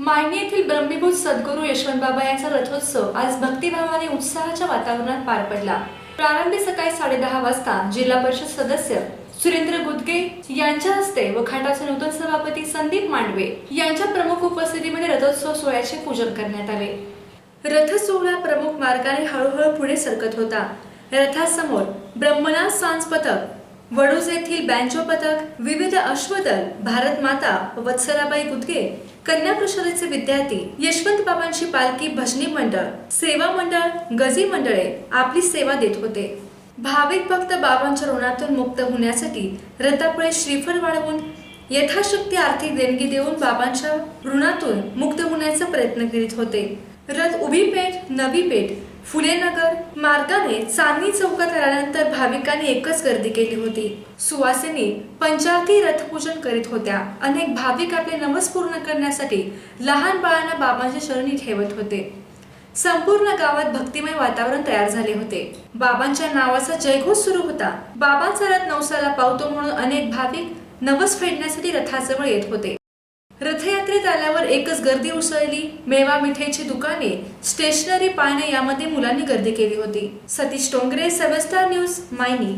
मायनी येथील ब्रह्मीभूत सद्गुरू यशवंत बाबा यांचा रथोत्सव आज भक्तिभावाने उत्साहाच्या वातावरणात पार पडला. प्रारंभी सकाळी साडेदहा वाजता जिल्हा परिषद सदस्य सुरेंद्र गुदगे यांच्या हस्ते व खाटाचे नूतन सभापती संदीप मांडवे यांच्या प्रमुख उपस्थितीमध्ये रथोत्सव सोहळ्याचे पूजन करण्यात आले. रथ सोहळा प्रमुख मार्गाने हळूहळू पुढे सरकत होता. रथासमोर ब्रह्मनाथ सांस पथक वडूज येथील बँचो पथक विविध अश्वदल भारत माता वत्सलाबाई गुदगे कन्या परिषदेचे विद्यार्थी यशवंत बाबांची पालखी भजनी मंडळ सेवा मंडळ गजी मंडळे आपली सेवा देत होते. भाविक भक्त बाबांच्या ऋणातून मुक्त होण्यासाठी रथापुढे श्रीफळ वाढवून यथाशक्ती आर्थिक देणगी देऊन बाबांच्या ऋणातून मुक्त होण्याचा प्रयत्न करीत होते. रथ उभी पेठ नवी पेठ फुले नगर मार्गाने चांदणी चौकात आल्यानंतर भाविकांनी एकच गर्दी केली होती. सुवासिनी पंचायती रथपूजन करीत होत्या. अनेक भाविक आपले नमस पूर्ण करण्यासाठी लहान बाळांना बाबांच्या शरणी ठेवत होते. संपूर्ण गावात भक्तिमय वातावरण तयार झाले होते. बाबांच्या नावाचा जयघोष सुरू होता. बाबांचा रथ नवसाला पावतो म्हणून अनेक भाविक नवस फेडण्यासाठी रथाजवळ येत होते. रथयात्रेत आल्यावर एकच गर्दी उसळली. मेवा मिठाईची दुकाने स्टेशनरी पाळणे यामध्ये मुलांनी गर्दी केली होती. Satish Tongare seven star news Mayni.